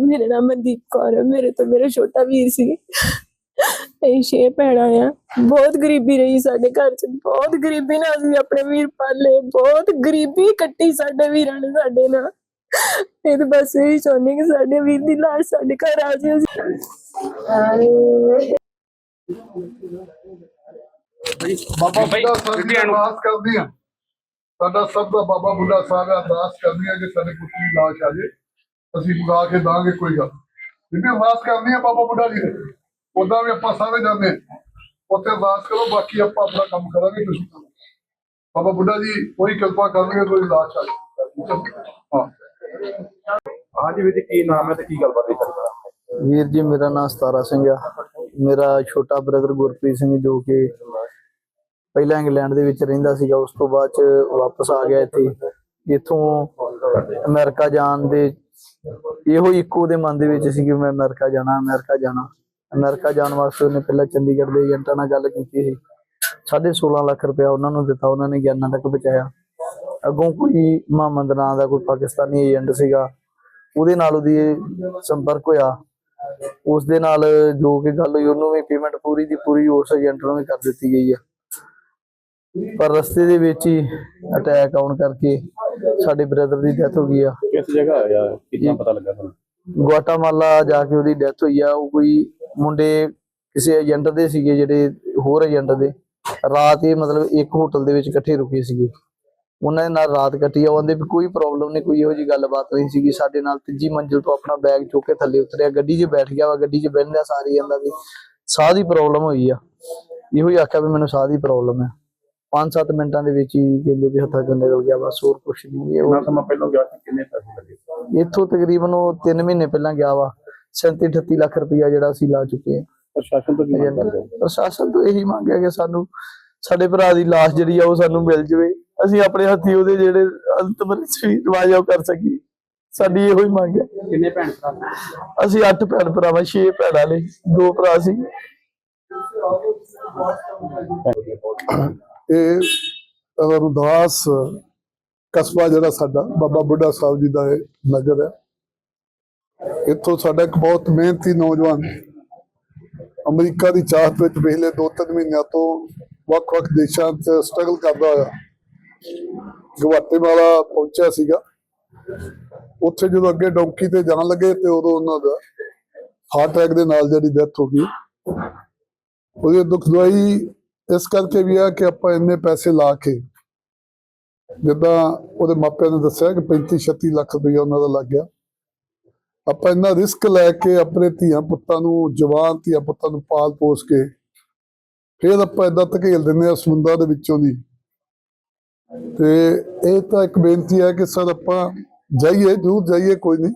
ਮੇਰਾ ਨਾਮ ਮਨਦੀਪ ਕੌਰ ਹੈ ਮੇਰੇ ਤੋਂ ਮੇਰਾ ਛੋਟਾ ਵੀਰ ਸੀ। ਅਸੀਂ ਛੇ ਭੈਣਾਂ ਆ। ਬਹੁਤ ਗਰੀਬੀ ਰਹੀ ਸਾਡੇ ਘਰ 'ਚ। ਬਹੁਤ ਗਰੀਬੀ ਨਾਲ ਅਸੀਂ ਆਪਣੇ ਵੀਰ ਪਾਲੇ। ਬਹੁਤ ਗਰੀਬੀ ਕੱਟੀ ਸਾਡੇ ਵੀਰਾਂ ਨੇ ਸਾਡੇ ਨਾਲ। ਇਹ ਤਾਂ ਬਸ ਇਹੀ ਚਾਹੁੰਦੇ ਕਿ ਸਾਡੇ ਵੀਰ ਦੀ ਲਾਸ਼ ਸਾਡੇ ਘਰ ਆ ਜਾਏ ਬਾਬਾ ਬੁੱਢਾ ਸਾਹਿਬ ਦੀ ਅਰਦਾਸ ਕਰਦੀ ਆ ਸਾਡਾ ਸਭ ਦਾ ਬਾਬਾ ਬੁੱਢਾ ਸਾਹਿਬ ਅਰਦਾਸ ਕਰਦੀ ਆ ਕਿ ਸਾਡੇ ਪੁੱਤ ਦੀ ਲਾਸ਼ ਆ ਜੇ ਅਸੀਂ ਬੁਲਾ ਕੇ ਦਾਂਗੇ ਕੋਈ ਗੱਲ ਜਿੰਨੀ ਅਰਦਾਸ ਕਰਨੀ ਆ ਬਾਬਾ ਬੁੱਢਾ ਜੀ ਦੇ। ਉਦਾਂ ਵੀ ਆਪਾਂ ਸਾਰੇ ਜਾਂਦੇ। ਉੱਥੇ ਅਰਦਾਸ ਕਰੋ ਬਾਕੀ ਆਪਾਂ ਆਪਣਾ ਕੰਮ ਕਰਾਂਗੇ ਤੁਸੀਂ। ਬਾਬਾ ਬੁੱਢਾ ਜੀ ਕੋਈ ਕਿਰਪਾ ਕਰਨਗੇ ਕੋਈ ਲਾਸ਼ ਆ ਜੇ ਹਾਂ। ਹਾਂਜੀ ਵੀਰ ਜੀ ਕੀ ਨਾਮ ਹੈ ਤੇ ਕੀ ਗੱਲਬਾਤ ਹੈ ਤੁਹਾਡੀ? ਵੀਰ ਜੀ ਮੇਰਾ ਨਾਮ ਸਤਾਰਾ ਸਿੰਘ ਆ। ਮੇਰਾ ਛੋਟਾ ਬ੍ਰਦਰ ਗੁਰਪ੍ਰੀਤ ਸਿੰਘ ਜੋ ਕਿ ਪਹਿਲਾਂ ਇੰਗਲੈਂਡ ਦੇ ਵਿੱਚ ਰਹਿੰਦਾ ਸੀਗਾ ਉਸ ਤੋਂ ਬਾਅਦ ਚ ਵਾਪਸ ਆ ਗਿਆ ਇੱਥੇ। ਇੱਥੋਂ ਅਮਰੀਕਾ ਜਾਣ ਦੇ ਇਹੋ ਇੱਕੋ ਦੇ ਮਨ ਦੇ ਵਿੱਚ ਸੀ ਕਿ ਮੈਂ ਅਮਰੀਕਾ ਜਾਣਾ ਅਮਰੀਕਾ ਜਾਣਾ। ਅਮਰੀਕਾ ਜਾਣ ਵਾਸਤੇ ਉਹਨੇ ਪਹਿਲਾਂ ਚੰਡੀਗੜ੍ਹ ਦੇ ਏਜੰਟਾਂ ਨਾਲ ਗੱਲ ਕੀਤੀ ਸੀ। 16.5 ਲੱਖ ਰੁਪਇਆ ਉਹਨਾਂ ਨੂੰ ਦਿੱਤਾ, ਉਹਨਾਂ ਨੇ ਗਿਆਨਾਂ ਤੱਕ ਪਹੁੰਚਾਇਆ। ਅੱਗੋਂ ਕੋਈ ਮੁਹੰਮਦ ਨਾਂ ਦਾ ਕੋਈ ਪਾਕਿਸਤਾਨੀ ਏਜੰਟ ਸੀਗਾ, ਉਹਦੇ ਨਾਲ ਉਹਦੀ ਸੰਪਰਕ ਹੋਇਆ। ਉਸ ਦੇ ਨਾਲ ਜੋ ਕਿ ਗੱਲ ਹੋਈ, ਉਹਨੂੰ ਵੀ ਪੇਮੈਂਟ ਪੂਰੀ ਦੀ ਪੂਰੀ ਉਸ ਏਜੰਟ ਨੂੰ ਵੀ ਕਰ ਦਿੱਤੀ ਗਈ ਆ। ਪਰ ਰਸਤੇ ਦੇ ਵਿੱਚ ਹੀ ਅਟੈਕ ਆਉਣ ਕਰਕੇ ਸਾਡੇ ਬ੍ਰਦਰ ਦੀ ਡੈਥ ਹੋ ਗਈ ਆ। ਕਿਸ ਜਗ੍ਹਾ ਹੋਇਆ? ਕਿੰਨਾ ਪਤਾ ਲੱਗਾ ਤੁਹਾਨੂੰ? ਗੁਆਟਾਮਾਲਾ ਜਾ ਕੇ ਉਹਦੀ ਡੈਥ ਹੋਈ ਆ। ਉਹ ਕੋਈ ਮੁੰਡੇ ਕਿਸੇ ਏਜੰਟ ਦੇ ਸੀਗੇ ਜਿਹੜੇ ਹੋਰ ਏਜੰਟ ਦੇ। ਰਾਤ ਇਹ ਮਤਲਬ ਇੱਕ ਹੋਟਲ ਦੇ ਵਿੱਚ ਇਕੱਠੇ ਰੁਕੇ ਸੀਗੇ। ਉਹਨਾਂ ਦੇ ਨਾਲ ਰਾਤ ਕੱਟੀ ਆ। ਉਹਦੇ ਵੀ ਕੋਈ ਪ੍ਰੋਬਲਮ ਨਹੀਂ ਕੋਈ ਇਹੋ ਜੀ ਗੱਲਬਾਤ ਨਹੀਂ ਸੀਗੀ। ਸਾਡੇ ਨਾਲ ਤੀਜੀ ਮੰਜ਼ਿਲ ਤੋਂ ਆਪਣਾ ਬੈਗ ਚੁੱਕ ਕੇ ਥੱਲੇ ਉਤਰਿਆ। ਗੱਡੀ 'ਚ ਬੈਠ ਗਿਆ ਵਾ। ਗੱਡੀ 'ਚ ਬਹਿੰਦਾ ਸਾਰੀ ਜਾਂਦਾ ਵੀ ਸਾਹ ਦੀ ਪ੍ਰੋਬਲਮ ਹੋਈ ਆ। ਇਹੋ ਹੀ ਆਖਿਆ ਵੀ ਮੈਨੂੰ ਸਾਹ ਦੀ ਪ੍ਰੋਬਲਮ ਹੈ 5-7 ਮਿੰਟਾਂ ਦੇ ਵਿੱਚ ਹੀ ਕਹਿੰਦੇ ਵੀ ਹੱਥਾਂ ਚੋਂ ਨਿਕਲ ਗਿਆ ਬਸ ਹੋਰ ਕੁਝ ਨਹੀਂ। ਇਹ ਕਿੰਨਾ ਉਹ- ਸਮਾਂ ਪਹਿਲਾਂ ਗਿਆ ਸੀ ਕਿੰਨੇ ਪੈਸੇ ਲੱਗੇ? ਇੱਥੋਂ ਤਕਰੀਬਨ ਉਹ 3 ਮਹੀਨੇ ਪਹਿਲਾਂ ਗਿਆ ਵਾ। 37 38 ਲੱਖ ਰੁਪਇਆ ਜਿਹੜਾ ਅਸੀਂ ਲਾ ਚੁੱਕੇ ਹਾਂ। ਪ੍ਰਸ਼ਾਸਨ ਤੋਂ ਕੀ ਮੰਗ ਕਰਦੇ ਹੋ? ਪ੍ਰਸ਼ਾਸਨ ਤੋਂ ਇਹੀ ਮੰਗਿਆ ਕਿ ਸਾਨੂੰ ਸਾਡੇ ਭਰਾ ਦੀ ਲਾਸ਼ ਜਿਹੜੀ ਆ ਉਹ ਸਾਨੂੰ ਮਿਲ ਜਵੇ। ਅਸੀਂ ਆਪਣੇ ਹੱਥੀ ਉਹਦੇ ਜਿਹੜੇ ਅੰਤਮ ਰਿਵਾਜ ਆ ਉਹ ਕਰ ਸਕੀਏ। ਸਾਡੀ ਇਹੋ ਹੀ ਮੰਗ ਹੈ। ਕਿੰਨੇ ਭੈਣ ਭਰਾ ਅਸੀਂ 8 ਭੈਣ ਭਰਾਵਾਂ 6 ਭੈਣਾਂ ਨੇ ਦੋ ਭਰਾ ਸੀ। ਇਹ ਰਮਦਾਸ ਕਸਬਾ ਜਿਹੜਾ ਸਾਡਾ, ਬਾਬਾ ਬੁੱਢਾ ਸਾਹਿਬ ਜੀ ਦਾ ਇਹ ਨਗਰ ਹੈ। ਇੱਥੋਂ ਸਾਡਾ ਇੱਕ ਬਹੁਤ ਮਿਹਨਤੀ ਨੌਜਵਾਨ ਅਮਰੀਕਾ ਦੀ ਚਾਹਤ ਵਿੱਚ ਪਿਛਲੇ 2-3 ਮਹੀਨਿਆਂ ਤੋਂ ਵੱਖ-ਵੱਖ ਦੇਸ਼ਾਂ 'ਚ ਸਟਰਗਲ ਕਰਦਾ ਹੋਇਆ, ਗਵਾਟੇਮਾਲਾ ਪਹੁੰਚਿਆ ਸੀਗਾ। ਉੱਥੇ ਜਦੋਂ ਅੱਗੇ ਡੌਂਕੀ ਤੇ ਜਾਣ ਲੱਗੇ ਤੇ ਉਦੋਂ ਉਹਨਾਂ ਦਾ ਹਾਰਟ ਅਟੈਕ ਦੇ ਨਾਲ ਜਿਹੜੀ ਡੈਥ ਹੋ ਗਈ। ਉਹਦੀ ਦੁੱਖ ਇਸ ਕਰਕੇ ਵੀ ਆ ਕਿ ਆਪਾਂ ਇੰਨੇ ਪੈਸੇ ਲਾ ਕੇ ਜਿੱਦਾਂ ਉਹਦੇ ਮਾਪਿਆਂ ਨੇ ਦੱਸਿਆ ਕਿ 35 36 ਲੱਖ ਰੁਪਇਆ ਉਹਨਾਂ ਦਾ ਲੱਗ ਗਿਆ। ਆਪਾਂ ਇੰਨਾ ਰਿਸਕ ਲੈ ਕੇ ਆਪਣੇ ਧੀਆਂ ਪੁੱਤਾਂ ਨੂੰ, ਜਵਾਨ ਧੀਆਂ ਪੁੱਤਾਂ ਨੂੰ ਪਾਲ ਪੋਸ ਕੇ ਫਿਰ ਆਪਾਂ ਏਦਾਂ ਧਕੇਲ ਦਿੰਦੇ ਆ ਸਮੁੰਦਰ ਦੇ ਵਿੱਚੋਂ ਦੀ। ਤੇ ਇਹ ਤਾਂ ਇੱਕ ਬੇਨਤੀ ਹੈ ਕਿ ਸਰ ਆਪਾਂ ਜਾਈਏ, ਜ਼ਰੂਰ ਜਾਈਏ ਕੋਈ ਨਹੀਂ,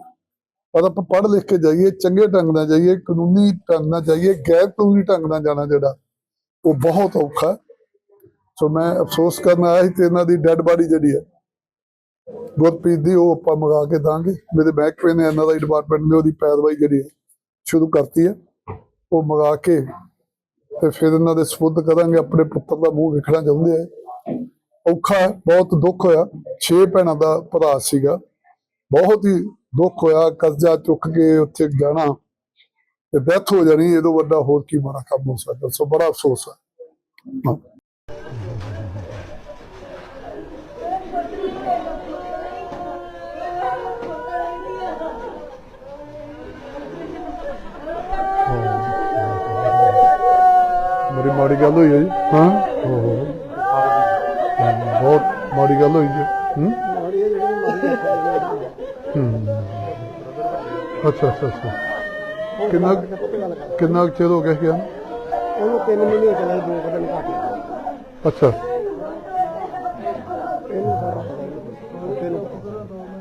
ਪਰ ਆਪਾਂ ਪੜ੍ਹ ਲਿਖ ਕੇ ਜਾਈਏ, ਚੰਗੇ ਢੰਗ ਨਾਲ ਜਾਈਏ, ਕਾਨੂੰਨੀ ਢੰਗ ਨਾਲ ਜਾਈਏ, ਗੈਰ ਕਾਨੂੰਨੀ ਢੰਗ ਨਾਲ ਜਾਣਾ ਜਿਹੜਾ ਉਹ ਬਹੁਤ ਔਖਾ। ਸੋ ਮੈਂ ਅਫਸੋਸ ਕਰਨ ਆਇਆ ਸੀ ਤੇ ਇਹਨਾਂ ਦੀ ਡੈੱਡ ਬਾਡੀ ਜਿਹੜੀ ਹੈ ਗੁਰਪ੍ਰੀਤ ਦੀ ਉਹ ਆਪਾਂ ਮੰਗਾ ਕੇ ਦਾਂਗੇ। ਮੇਰੇ ਮਹਿਕਮੇ ਨੇ ਇਹਨਾਂ ਦਾ ਡਿਪਾਰਟਮੈਂਟ ਨੇ ਉਹਦੀ ਪੈਰਵਾਈ ਜਿਹੜੀ ਹੈ ਸ਼ੁਰੂ ਕਰਤੀ ਹੈ। ਉਹ ਮੰਗਾ ਕੇ ਤੇ ਫਿਰ ਇਹਨਾਂ ਦੇ ਸਪੁੱਧ ਕਰਾਂਗੇ ਆਪਣੇ ਪੁੱਤਰ ਦਾ ਮੂੰਹ ਵੇਖਣਾ ਚਾਹੁੰਦੇ ਆ। ਔਖਾ ਹੈ, ਬਹੁਤ ਦੁੱਖ ਹੋਇਆ। ਛੇ ਭੈਣਾਂ ਦਾ ਭਰਾ ਸੀਗਾ। ਬਹੁਤ ਹੀ ਦੁੱਖ ਹੋਇਆ ਕਰਜ਼ਾ ਚੁੱਕ ਕੇ ਉੱਥੇ ਜਾਣਾ। ਤੇ ਡੈਥ ਹੋ ਜਾਣੀ, ਇਹਦੋਂ ਵੱਡਾ ਹੋਰ ਕੀ ਮਾੜਾ ਕੰਮ ਹੋ ਸਕਦਾ? ਸੋ ਬੜਾ ਅਫਸੋਸ ਹੈ। ਹਾਂ। ਬੜੀ ਮਾੜੀ ਗੱਲ ਹੋਈ ਹੈ ਜੀ। ਹਾਂ। ਓਹੋ ਬਹੁਤ ਮਾੜੀ ਗੱਲ ਹੋਈ ਜੀ। ਹੂੰ? ਹੂੰ। ਅੱਛਾ ਅੱਛਾ ਅੱਛਾ। ਕਿੰਨਾ ਕਿੰਨਾ ਕੁ ਚਿਰ ਹੋ ਗਿਆ ਗਿਆ ਉਹਨੂੰ ਤਿੰਨ ਮਹੀਨੇ ਚਲਾ ਦੋ ਕਦਮ ਘੱਟ ਅੱਛਾ। ਇਹਨੂੰ ਸਾਰਾ ਪਤਾ ਹੀ ਨਹੀਂ। ਤੈਨੂੰ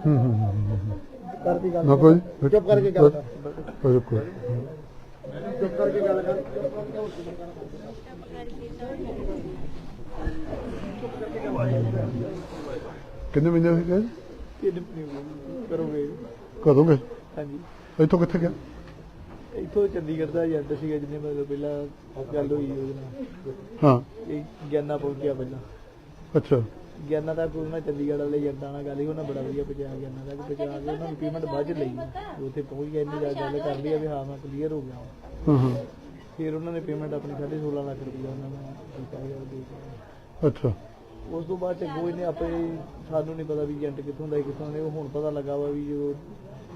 ਹੂੰ ਹੂੰ, ਹੂੰ ਕਰਦੀ ਗੱਲ। ਨਾ ਕੋਈ ਚੁੱਪ ਕਰਕੇ ਗੱਲ ਕਰ। ਚੁੱਪ ਕਰਕੇ ਗੱਲ ਕਰ। ਕਿੰਨੇ ਮਹੀਨੇ ਹੋ ਗਏ ਤਿੰਨ ਕਰੋਗੇ? ਕਦੋਂ ਗਏ? ਹਾਂਜੀ। ਇੱਥੋਂ ਕਿੱਥੇ ਗਿਆ? ਇੱਥੋਂ ਚੰਡੀਗੜ੍ਹ ਦਾ ਏਜੰਟ ਸੀਗਾ ਜਿਹਨੇ ਮਤਲਬ ਪਹਿਲਾਂ ਗੱਲ ਹੋਈ ਉਹਦੇ ਨਾਲ। ਹਾਂ। ਇਹ ਗਿਆਨਾ ਪਹੁੰਚਿਆ ਪਹਿਲਾਂ। ਅੱਛਾ। ਗਿਆਨਾ ਤੱਕ ਉਹਨਾਂ ਚੰਡੀਗੜ੍ਹ ਵਾਲੇ ਏਜੰਟਾਂ ਨਾਲ ਗੱਲ ਹੀ ਉਹਨਾਂ ਬੜਾ ਵਧੀਆ ਪਹੁੰਚਾਇਆ ਗਿਆਨਾ ਤੱਕ ਪਹੁੰਚਾ ਕੇ ਉਹਨਾਂ ਨੂੰ ਪੇਮੈਂਟ ਬਾਅਦ ਚ ਲਈ। ਉੱਥੇ ਪਹੁੰਚ ਗਿਆ ਇੰਨੀ ਜ਼ਿਆਦਾ ਗੱਲ ਕਰ ਲਈ ਆ ਵੀ ਹਾਂ ਮੈਂ ਕਲੀਅਰ ਹੋ ਗਿਆ। ਹਾਂ ਹਾਂ। ਫਿਰ ਉਹਨਾਂ ਨੇ ਪੇਮੈਂਟ ਆਪਣੀ 16.5 ਲੱਖ ਰੁਪਇਆ ਉਹਨਾਂ ਨੂੰ ਕੀਤਾ ਗਿਆ ਦੇ ਦਿੱਤਾ। ਅੱਛਾ। ਉਸ ਤੋਂ ਬਾਅਦ ਚ ਗੋਈ ਨੇ ਆਪੇ ਸਾਨੂੰ ਨਹੀਂ ਪਤਾ ਵੀ ਏਜੰਟ ਕਿੱਥੋਂ ਦਾ ਕਿੱਥੋਂ ਦੇ ਉਹ ਹੁਣ ਪਤਾ ਲੱਗਾ ਵਾ ਵੀ ਜੋ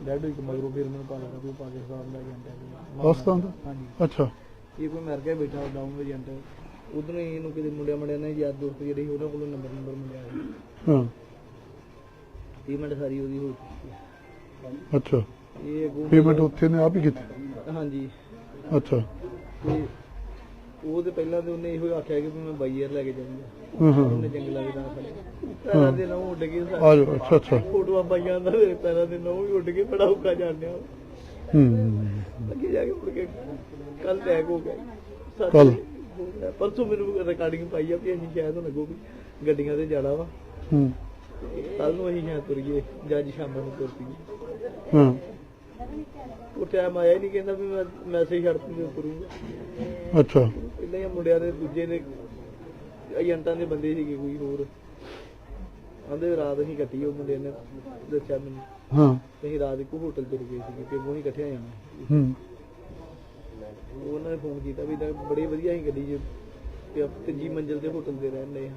ਡੈਡ ਹੋਈ ਕਿ ਮਗਰੋਂ ਫਿਰ ਮੈਨੂੰ ਪਤਾ ਲੱਗਾ ਵੀ ਉਹ ਪਾਕਿਸਤਾਨ ਦਾ ਏਜੰਟ ਹੈ ਕੋਈ। ਪਾਕਿਸਤਾਨ ਦਾ? ਹਾਂਜੀ। ਅੱਛਾ। ਇਹ ਕੋਈ ਅਮਰੀਕਾ ਬੈਠਾ ਡਾਊਨ ਏਜੰਟ। ਉਧਰੋਂ ਹੀ ਇਹਨੂੰ ਕਿਤੇ ਮੁੰਡਿਆਂ ਮੁੰਡਿਆਂ ਨੇ ਯਾਰ ਦੋਸਤ ਜਿਹੜੇ ਸੀ ਉਹਨਾਂ ਕੋਲੋਂ ਨੰਬਰ ਨੰਬਰ ਮਿਲਿਆ ਸੀ। ਹਾਂ। ਪੇਮੈਂਟ ਸਾਰੀ ਉਹਦੀ ਹੋ ਚੁੱਕੀ ਹੈ। ਅੱਛਾ। ਇਹ ਅੱਗੋਂ ਪੇਮੈਂਟ ਉੱਥੇ ਨੇ ਆਪ ਹੀ ਕੀਤੀ? ਹਾਂਜੀ। ਅੱਛਾ। ਤੇ ਉਹ ਤੇ ਪਹਿਲਾਂ ਤੇ ਉਹਨੇ ਇਹੋ ਆਖਿਆ ਕਿ ਮੈਂ ਬਾਈ ਏਅਰ ਲੈ ਕੇ ਜਾਊਂਗਾ। ਹਾਂ ਹਾਂ ਜੰਗ ਲੱਗਦਾ ਪੈਰਾਂ ਦੇ ਨਹੁੰ ਉੱਡ ਗਏ ਆ ਜਾਓ ਅੱਛਾ ਅੱਛਾ। ਫੋਟੋਆਂ ਪਾਈਆਂ ਦਾ ਮੇਰੇ ਪੈਰਾਂ ਦੇ ਨਹੁੰ ਵੀ ਉੱਡ ਕੇ ਬੜਾ ਔਖਾ ਜਾਣਿਆ ਹੂੰ। ਅੱਗੇ ਜਾ ਕੇ ਮੁੜ ਕੇ ਕੱਲ ਟੈਗ ਹੋ ਗਿਆ ਗਿਆ। ਪਰਸੋਂ ਮੈਨੂੰ ਰਿਕਾਰਡਿੰਗ ਪਾਈ ਆ ਵੀ ਅਸੀਂ ਸ਼ਾਇਦ ਹੁਣ ਅੱਗੋਂ ਵੀ ਗੱਡੀਆਂ ਤੇ ਜਾਣਾ ਵਾ। ਹੂੰ। ਕੱਲ ਨੂੰ ਅਸੀਂ ਸ਼ਾਇਦ ਤੁਰੀਏ ਜੱਜ ਸ਼ਾਮ ਨੂੰ ਤੁਰ ਪਈਏ। ਹਾਂ। ਉਹ ਟਾਈਮ ਆਇਆ ਹੀ ਨਹੀਂ ਕਹਿੰਦਾ ਵੀ ਮੈਂ ਮੈਸੇਜ ਛੱਡ ਕਰੂੰਗਾ ਅੱਛਾ। ਪਹਿਲਾਂ ਹੀ ਮੁੰਡਿਆਂ ਦੇ ਦੂਜੇ ਨੇ ਏਜੰਟਾਂ ਦੇ ਬੰਦੇ ਸੀਗੇ ਕੋਈ ਹੋਰ। ਆਂਦੇ ਰਾਤ ਅਸੀਂ ਕੱਟੀ ਉਹ ਮੁੰਡੇ ਨੇ ਦੱਸਿਆ ਮੈਨੂੰ। ਹਾਂ। ਤੇ ਅਸੀਂ ਰਾਤ ਇੱਕੋ ਹੋਟਲ ਤੇ ਰੁਕੇ ਸੀਗੇ ਕਿ ਉਹ ਹੀ ਇਕੱਠੇ ਜਾਣਾ। ਹੂੰ। ਉਹ ਉਹਨਾਂ ਨੇ ਫੋਨ ਕੀਤਾ ਵੀ ਤਾਂ ਬੜੀ ਵਧੀਆ ਸੀ ਗੱਡੀ 'ਚ ਤੇ ਆਪ ਤੀਜੀ ਮੰਜ਼ਿਲ ਤੇ ਹੋਟਲ ਤੇ ਰਹਿੰਦੇ ਆ।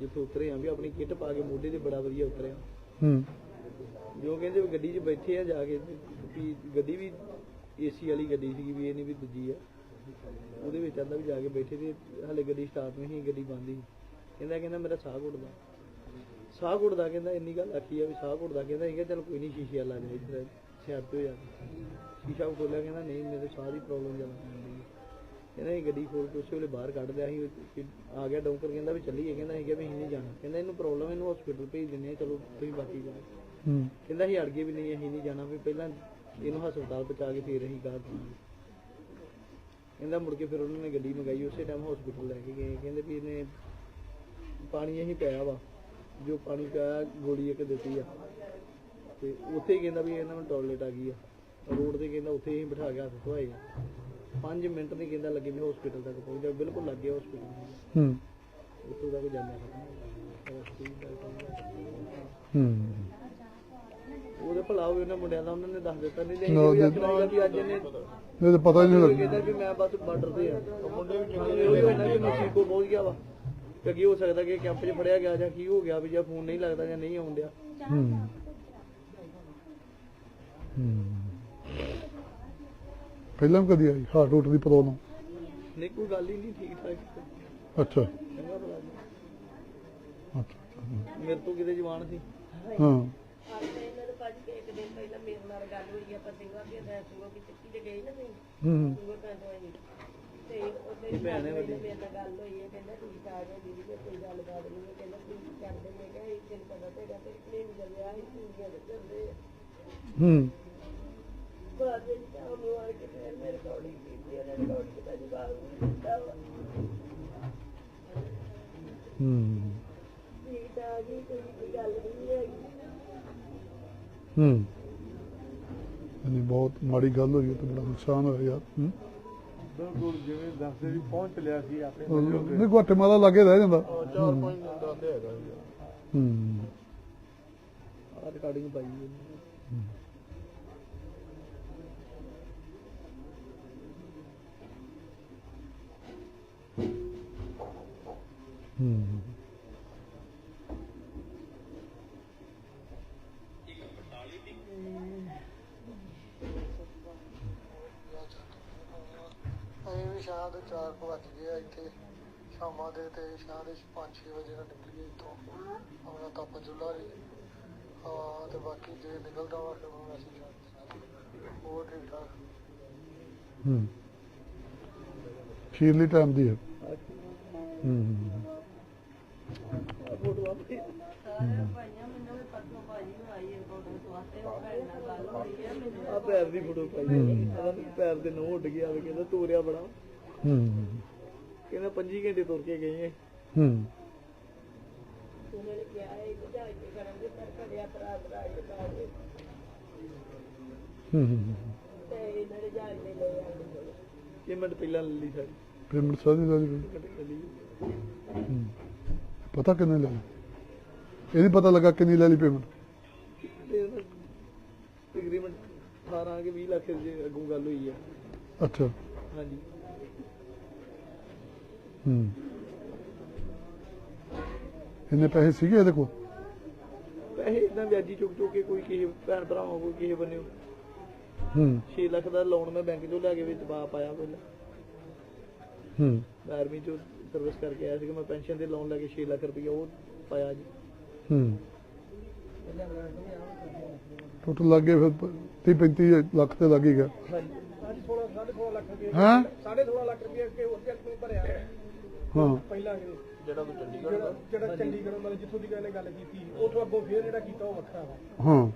ਜਿੱਥੇ ਉਤਰੇ ਆ ਵੀ ਆਪਣੀ ਕਿੱਟ ਪਾ ਕੇ ਮੋਢੇ ਤੇ ਬੜਾ ਵਧੀਆ ਉਤਰਿਆ। ਹੂੰ। ਜੋ ਕਹਿੰਦੇ ਵੀ ਗੱਡੀ 'ਚ ਬੈਠੇ ਆ ਜਾ ਕੇ ਤੇ ਵੀ ਗੱਡੀ ਵੀ ਏਸੀ ਵਾਲੀ ਗੱਡੀ ਸੀਗੀ ਵੀ ਇਹ ਨਹੀਂ ਵੀ ਦੂਜੀ ਆ। ਉਹਦੇ ਵਿੱਚ ਆਂਦਾ ਵੀ ਜਾ ਕੇ ਬੈਠੇ ਤੇ ਹਲੇ ਗੱਡੀ ਸਟਾਰਟ ਨਹੀਂ ਸੀ ਗੱਡੀ ਬੰਦ ਸੀ ਕਹਿੰਦਾ ਕਹਿੰਦਾ ਮੇਰਾ ਸਾਹ ਘੁੱਟਦਾ। ਸਾਹ ਘੁੱਟਦਾ ਕਹਿੰਦਾ ਇੰਨੀ ਗੱਲ ਆਖੀ ਆ ਵੀ ਸਾਹ ਘੁੱਟਦਾ। ਕਹਿੰਦਾ ਇਹ ਚਲ ਕੋਈ ਨਹੀਂ ਸ਼ੀਸ਼ੇ ਵਾਲਾ ਜਾ ਇੱਧਰ ਸਿਰ ਤੇ ਹੋ ਜਾ। ਸ਼ੀਸ਼ਾ ਖੋਲਿਆ ਕਹਿੰਦਾ ਨਹੀਂ ਮੇਰੇ ਸਾਹ ਦੀ ਪ੍ਰੋਬਲਮ ਜ਼ਿਆਦਾ ਪੈਂਦੀ ਹੈ ਕਹਿੰਦਾ ਇਹ ਗੱਡੀ ਖੋਲ ਕੇ ਉਸੇ ਵੇਲੇ ਬਾਹਰ ਕੱਢ ਲਿਆ ਸੀ ਆ ਗਿਆ ਡੌਂਕਰ ਕਹਿੰਦਾ ਵੀ ਚੱਲੀਏ। ਕਹਿੰਦਾ ਕਿਹਾ ਵੀ ਅਸੀਂ ਨਹੀਂ ਜਾਣਾ। ਕਹਿੰਦਾ ਇਹਨੂੰ ਪ੍ਰੋਬਲਮ ਇਹਨੂੰ ਹਸਪੀਟਲ ਭੇਜ ਦਿੰਦੇ ਆ ਚਲੋ ਤੁਸੀਂ ਬਾਕੀ ਜਾਓ। ਹੂੰ। ਕਹਿੰਦਾ ਅਸੀਂ ਅੜ ਗਏ ਵੀ ਨਹੀਂ ਅਸੀਂ ਨਹੀਂ ਜਾਣਾ ਵੀ ਪਹਿਲਾਂ ਇਹਨੂੰ ਹਸਪਤਾਲ ਪਹੁੰਚਾ ਕੇ ਫਿਰ ਅਸੀਂ ਗਾਹ ਕਹਿੰਦਾ ਮੁੜ ਕੇ ਫਿਰ ਉਹਨਾਂ ਨੇ ਗੱਡੀ ਮੰਗਾਈ ਉਸੇ ਟਾਈਮ ਹਸਪੀਟਲ ਲੈ ਕੇ ਗਏ। ਕਹਿੰਦੇ ਵੀ ਇਹਨੇ ਪਾਣੀ ਅਸੀਂ ਪਿਆ ਵਾ ਜੋ ਪਾਣੀ ਪਿਆ ਗੋਲੀ ਇੱਕ ਦਿੱਤੀ ਆ। ਤੇ ਉੱਥੇ ਹੀ ਕਹਿੰਦਾ ਵੀ ਇਹਨਾਂ ਨੂੰ ਟਾਇਲਟ ਆ ਗਈ ਆ। ਰੋਡ ਤੇ ਕਹਿੰਦਾ ਉੱਥੇ ਹੀ ਬਿਠਾ ਕੇ ਹੱਥ ਧੋਏ ਆ। 5 ਮਿੰਟ ਨਹੀਂ ਕਹਿੰਦਾ ਲੱਗੇ ਮੈਂ ਹਸਪੀਟਲ ਤੱਕ ਪਹੁੰਚ ਗਿਆ ਬਿਲਕੁਲ ਲੱਗ ਗਿਆ ਹਸਪੀਟਲ ਹੂੰ। ਉੱਥੋਂ ਤੱਕ ਜਾਂਦਾ ਹੂੰ। ਭਲਾ ਹੋਵੇ ਉਹਨਾਂ ਮੁੰਡਿਆਂ ਦਾ ਉਹਨਾਂ ਨੇ ਦੱਸ ਦਿੱਤਾ ਨਹੀਂ ਨਾ, ਇਹ ਆਖਣਾ ਵੀ ਅੱਜ ਇਹਨੇ ਇਹ ਤਾਂ ਪਤਾ ਹੀ ਨਹੀਂ ਲੱਗਦਾ ਵੀ ਮੈਂ ਬਸ ਬਾਰਡਰ ਤੇ ਆ। ਮੁੰਡੇ ਵੀ ਕਹਿੰਦੇ ਉਹੀ ਹੋਣਾ ਕਿ ਮੈਕਸੀਕੋ ਪਹੁੰਚ ਗਿਆ ਵਾ। ਤੇ ਕੀ ਹੋ ਸਕਦਾ ਕਿ ਕੈਂਪ 'ਚ ਫੜਿਆ ਗਿਆ ਜਾਂ ਕੀ ਹੋ ਗਿਆ ਵੀ ਜਾਂ ਫੋਨ ਨਹੀਂ ਲੱਗਦਾ ਜਾਂ ਨਹੀਂ ਆਉਂਦਿਆ ਹੂੰ। ਹੂੰ। ਪਹਿਲਾਂ ਕਦੀ ਆਈ ਹਾਰਟ ਰੋਟ ਦੀ ਪ੍ਰੋਬਲਮ ਨਹੀਂ। ਕੋਈ ਗੱਲ ਹੀ ਨਹੀਂ ਠੀਕ ਠਾਕ। ਚੰਗਾ ਜੀ। ਅੱਛਾ ਅੱਛਾ, ਮੇਰੇ ਤੋਂ ਕਿਤੇ ਜਵਾਨ ਸੀ। ਹਾਂ ਇਹਨਾਂ ਦੇ ਭਾਜੀ ਕਿ ਇੱਕ ਦਿਨ ਪਹਿਲਾਂ ਮੇਰੇ ਨਾਲ ਗੱਲ ਹੋਈ ਆਪਾਂ ਸਿੰਘਾਂ ਦੇ ਮੈਂ ਸਿੰਘਾਂ ਦੀ ਚੱਕੀ ਤੇ ਗਈ ਨਾ ਮੈਂ ਹੂੰ। ਸਿੰਘਾਂ ਪਿੰਡ ਹੋਈ ਤੇ ਉਹਦੇ ਮੇਰੇ ਨਾਲ ਗੱਲ ਹੋਈ ਹੈ ਕਹਿੰਦਾ ਠੀਕ ਠਾਕ ਹੈ ਦੀਦੀ ਕੋਈ ਕੋਈ ਗੱਲ ਬਾਤ ਨਹੀਂ ਕਹਿੰਦਾ ਤੁਸੀਂ ਕਰਦੇ? ਮੈਂ ਕਿਹਾ ਇਹ ਦਿਨ ਪਤਾ ਤੇਰਾ ਤੇ ਪਲੇਨ ਦਾ ਵਿਆਹ ਹੀ ਪੂਰੀਆਂ ਦੇ ਚੱਲਦੇ ਆ। ਹੂੰ। ਬਾਅਦ ਵਿੱਚ ਤਾਂ ਉਹ ਆ ਕੇ ਮੇਰੇ ਕੋਲ ਹੀ ਕੀਤੀ ਉਹਨਾਂ ਨੇ ਕੋਲ ਕੀਤਾ ਜਵਾਬ ਨਹੀਂ ਦਿੱਤਾ ਵਾ। ਹੂੰ ਠੀਕ ਠਾਕ ਹੀ ਕੋਈ ਕੋਈ ਗੱਲ ਨਹੀਂ ਹੈਗੀ ਹੂੰ ਯਾਨੀ ਬਹੁਤ ਮਾੜੀ ਗੱਲ ਹੋਈ ਹੈ ਤੇ ਬੜਾ ਨੁਕਸਾਨ ਹੋਇਆ ਯਾਰ ਹੂੰ। ਬਿਲਕੁਲ ਜਿਵੇਂ ਦੱਸਦੇ ਵੀ ਪਹੁੰਚ ਲਿਆ ਸੀ ਆਪੇ ਨਹੀਂ ਗੁਆਟੇਮਾਲਾ ਲਾਗੇ ਰਹਿ ਜਾਂਦਾ। ਚਾਰ ਪੰਜ ਦਿਨ ਦਾ ਤੇ ਹੈਗਾ ਹੂੰ। ਰਿਕਾਰਡਿੰਗ ਪਾਈ ਹੋਈ ਹੈ। ਹੂੰ ਅਸੀਂ ਵੀ ਸ਼ਾਮ ਦੇ 4 ਵੱਜ ਗਏ ਆ ਇੱਥੇ। ਸ਼ਾਮਾਂ ਦੇ ਤੇ ਸ਼ਾਮ ਦੇ 5-6 ਵਜੇ ਨਾਲ ਨਿਕਲੀਏ ਇੱਥੋਂ। ਆਪਣਾ ਤਪ ਜੁਲਾ ਰਹੀ ਹਾਂ ਤੇ ਬਾਕੀ ਜੇ ਨਿਕਲਦਾ ਵਾ ਫਿਰ ਹੁਣ ਅਸੀਂ ਜਾਂਦੇ ਹੋਰ ਠੀਕ ਠਾਕ। ਹੂੰ। ਖੀਰਲੀ ਟਾਈਮ ਦੀ ਹੈ। ਹੂੰ ਆਹ ਫੋਟੋ ਆਪੇ ਆ ਪੈਰ ਦੀ ਫੋਟੋ ਪਾਈ। ਪੈਰ ਦੇ ਨੋਹ ਉੱਡ ਗਿਆ ਵੇ ਕਹਿੰਦਾ ਤੋਰਿਆ ਬੜਾ। ਹੂੰ। ਕਹਿੰਦਾ 25 ਘੰਟੇ ਤੁਰ ਕੇ ਗਏ ਹੂੰ। ਹੈ ਹੂੰ ਇਹ ਮਿੰਟ ਪਹਿਲਾਂ ਲੈ ਲਈ ਸਾਡੀ? ਪੇਮੈਂਟ ਹੂੰ। ਪਤਾ ਕਿੰਨੇ ਲੈ ਇਹ ਨਹੀਂ ਪਤਾ ਲੱਗਾ ਕਿੰਨੀ ਲੈ ਲਈ ਪੇਮੈਂਟ। ਤਕਰੀਬਨ 18 ਕੇ 20 ਲੱਖ ਦੇ ਅੱਗੋਂ ਗੱਲ ਹੋਈ ਆ। ਅੱਛਾ। ਹਾਂਜੀ। ਹੂੰ। ਇੰਨੇ ਪੈਸੇ ਸੀਗੇ ਇਹਦੇ ਕੋਲ? ਪੈਸੇ ਇਦਾਂ ਵਿਆਜੀ ਚੁੱਕ ਚੁੱਕ ਕੇ ਕੋਈ ਕਿਸੇ ਭੈਣ ਭਰਾਵਾਂ ਕੋਈ ਕਿਸੇ ਬੰਨੇ ਹੂੰ। 6 ਲੱਖ ਦਾ ਲੋਨ ਮੈਂ ਬੈਂਕ ਚੋਂ ਲੈ ਕੇ ਵਿੱਚ ਪਾ ਪਾਇਆ ਪਹਿਲਾਂ। ਹੂੰ। ਮੈਂ ਆਰਮੀ ਚੋਂ ਸਰਵਿਸ ਕਰਕੇ ਆਇਆ ਸੀ ਮੈਂ ਪੈਨਸ਼ਨ ਦੇ ਲੋਨ ਲੈ ਕੇ 6 ਲੱਖ ਰੁਪਏ ਉਹ ਪਾਇਆ ਜੀ। ਹੂੰ। ਟੋਟਲ ਲੱਗ ਗਏ ਫਿਰ 30 35 ਲੱਖ ਤੇ ਲੱਗ ਹੀ ਗਿਆ। ਹਾਂਜੀ। 16 16 ਲੱਖ ਰੁਪਏ ਹਾਂ? 16.5 ਲੱਖ ਰੁਪਏ ਅੱਗੇ ਹੋਰ ਨਹੀਂ ਭਰਿਆ। ਹਾਂ। ਪਹਿਲਾਂ ਕਿ ਜਿਹੜਾ ਉਹ ਚੰਡੀਗੜ੍ਹ ਜਿਹੜਾ ਜਿਹੜਾ ਚੰਡੀਗੜ੍ਹ ਮਤਲਬ ਜਿੱਥੋਂ ਦੀ ਇਹਨੇ ਗੱਲ ਕੀਤੀ ਉਥੋਂ ਅੱਗੋਂ ਫੇਰ ਜਿਹੜਾ ਕੀਤਾ ਉਹ ਵੱਖਰਾ ਵਾ। ਹਾਂ।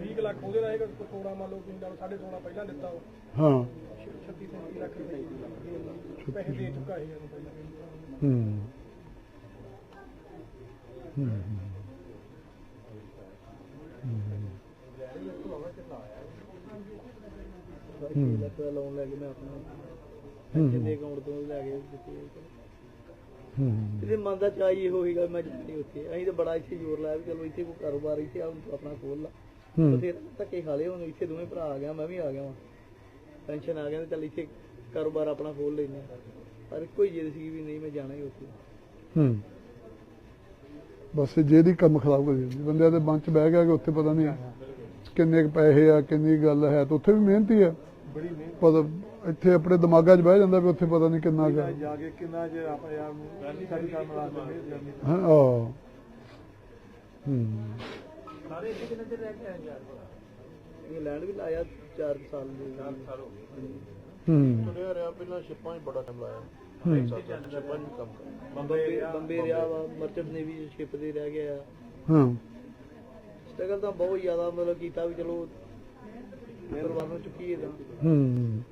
20 ਕੁ ਲੱਖ ਉਹਦੇ ਨਾਲ ਹੈਗਾ 16 ਮੰਨ ਲਓ ਨਾਲ 16.5 ਪਹਿਲਾਂ ਦਿੱਤਾ ਉਹ। ਹਾਂ। 36 37 ਲੱਖ ਰੁਪਏ ਪੈਸੇ ਦੇ ਚੁੱਕਾ ਸੀ ਇਹਨੂੰ ਪਹਿਲਾਂ। ਹੂੰ। ਛੇ ਲੱਖ ਦਾ ਲੋਨ ਆਪਣਾ ਪੈਨਸ਼ਨ ਦੇ ਅਕਾਊਂਟ ਤੋਂ ਲੈ ਕੇ ਦਿੱਤੀ ਹੂੰ ਇਹਦੇ ਮਨ ਦਾ ਚਾਹੀ ਇਹੋ ਹੀਗਾ ਮੈਂ ਜਿੱਤੀ ਉੱਥੇ। ਅਸੀਂ ਤਾਂ ਬੜਾ ਇੱਥੇ ਜ਼ੋਰ ਲਾਇਆ ਵੀ ਚਲੋ ਇੱਥੇ ਕੋਈ ਕਾਰੋਬਾਰ ਇੱਥੇ ਆ ਆਪਣਾ ਖੋਲ ਲਾ। ਹੂੰ। ਬਥੇਰੇ ਧੱਕੇ ਖਾ ਲਏ ਹੁਣ ਇੱਥੇ ਦੋਵੇਂ ਭਰਾ ਆ ਗਿਆ ਮੈਂ ਵੀ ਆ ਗਿਆ ਵਾਂ। ਪੈਨਸ਼ਨ ਆ ਗਿਆ ਤੇ ਚੱਲ ਇੱਥੇ ਕਾਰੋਬਾਰ ਆਪਣਾ ਖੋਲ ਲੈਨੇ ਪਰ ਕੋਈ ਜਿੱਦ ਸੀ ਵੀ ਨਹੀਂ ਮੈਂ ਜਾਣਾ ਹੀ ਉੱਥੇ। ਹੂੰ। ਬਸ ਜਿਹਦੀ ਕੰਮ ਖਰਾਬ ਕਰ ਜਾਂਦੀ ਬੰਦਿਆਂ ਦੇ ਮਨ ਚ ਬਹਿ ਗਿਆ ਕਿ ਉੱਥੇ ਪਤਾ ਨਹੀਂ ਕਿੰਨੇ ਪੈਸੇ ਆ ਕਿੰਨੀ ਗੱਲ ਹੈ ਤਾਂ ਉੱਥੇ ਵੀ ਮਿਹਨਤੀ ਆ। ਪਰ ਇੱਥੇ ਆਪਣੇ ਦਿਮਾਗਾਂ 'ਚ ਬਹਿ ਜਾਂਦਾ ਵੀ ਉੱਥੇ ਪਤਾ ਨਹੀਂ ਕਿੰਨਾ ਕੁ ਆ ਜਾ ਕੇ ਕਿੰਨਾ ਜੇ ਆਪਣੇ ਆਪ ਨੂੰ ਸਾਡੀ ਕੰਮ ਲਾ ਦਿੰਦੇ ਹਾਂ ਹੂੰ। ਇੰਗਲੈਂਡ ਵੀ ਲਾਇਆ 4 ਸਾਲ ਦੇ। 4 ਸਾਲ ਹੋ ਗਏ। ਹੂੰ। ਸੁਣਿਆ ਰਿਹਾ ਪਹਿਲਾਂ ਸ਼ਿਪਾਂ 'ਚ ਬੜਾ ਟਾਈਮ ਲਾਇਆ। ਹੂੰ। ਸ਼ਿਪਾਂ 'ਚ ਵੀ ਕੰਮ ਕਰ ਬੰਬੇ ਰਿਹਾ ਵਾ ਮਰਚੈਂਟ ਨੇਵੀ ਸ਼ਿਪ ਦੇ ਰਹਿ ਗਿਆ। ਹਾਂ। ਸਟਰਗਲ ਤਾਂ ਬਹੁਤ ਜ਼ਿਆਦਾ ਮਤਲਬ ਕੀਤਾ ਵੀ ਚਲੋ ਪਰਿਵਾਰ ਨੂੰ ਚੁੱਕੀ ਤਾਂ ਹੂੰ।